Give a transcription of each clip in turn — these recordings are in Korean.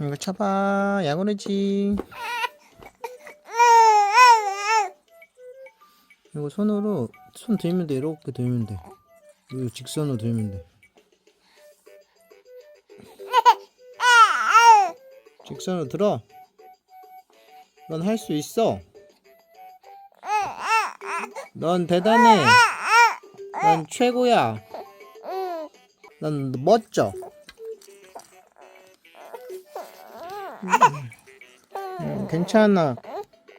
이거 쳐봐. 야구르지. 이거 손으로 손 들면 돼. 이렇게 들면 돼. 이거 직선으로 들면 돼. 직선으로 들어. 넌 할 수 있어. 넌 대단해. 넌 최고야. 넌 멋져 음, 괜찮아.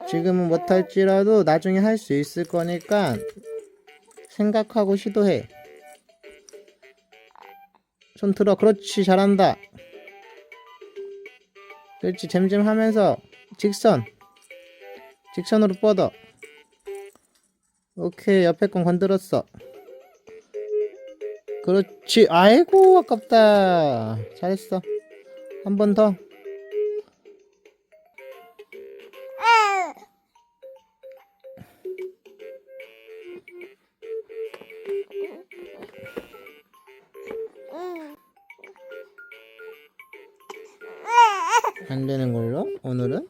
지금은 못할지라도 나중에 할 수 있을 거니까 생각하고 시도해. 손 들어. 그렇지. 잘한다. 그렇지. 잼잼 하면서 직선. 직선으로 뻗어. 오케이. 옆에 건 건드렸어. 그렇지. 아이고, 아깝다. 잘했어. 한 번 더. 안 되는 걸로? 오늘은